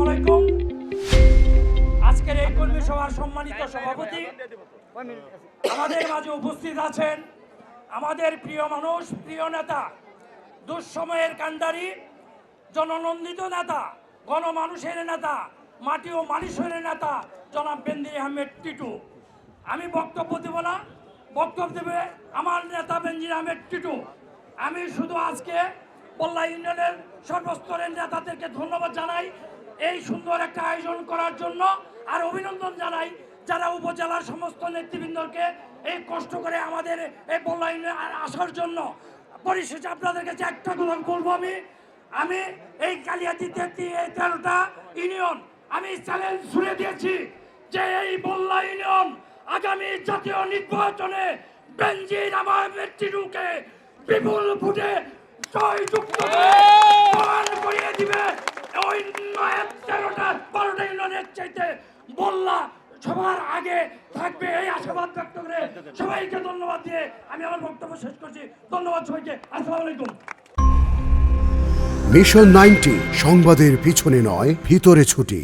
আলাইকুম। আজকের এই সভাপতি আমাদের মাঝে উপস্থিত আছেন আমাদের প্রিয় মানুষ, প্রিয় নেতা, দুঃসময়ের জননন্দিত নেতা, গণমানুষের নেতা, মাটি ও মানুষের নেতা, জনাব বেন্দির আহমেদ টিটু। আমি বক্তব্য দেব না, বক্তব্য দেবে আমার নেতা বেঞ্জির আহমেদ টিটু। আমি শুধু আজকে পল্লা ইউনিয়নের সর্বস্তরের নেতাদেরকে ধন্যবাদ জানাই এই সুন্দর একটা আয়োজন করার জন্য আর অভিনন্দন জানাই যারা উপজেলার সমস্ত নেতৃবৃন্দকে এই কষ্ট করে আমাদের এই পল্লা ইউনিয়নে আসার জন্য। পরিশেষে আপনাদের কাছে একটা কথা বলব আমি আমি এই কালিয়াতিতে এই তেরোটা ইউনিয়ন আমি চ্যালেঞ্জ ছুড়ে দিয়েছি যে এই বল্লা ইউনিয়ন আগামী জাতীয় নির্বাচনে বেঞ্জির আমার টিরুকে বিপুল ভোটে জয়যুক্ত করে করিয়ে দিবে। ওই নয় তেরোটা বারোটা ইউনিয়নের চাইতে বল্লা সবার আগে থাকবে। এই আশাবাদ ব্যক্ত করে সবাইকে ধন্যবাদ দিয়ে আমি আমার বক্তব্য শেষ করছি। ধন্যবাদ সবাইকে। আসসালামু আলাইকুম। মিশন নাইনটি সংবাদের পিছনে নয়, ভিতরে ছুটি।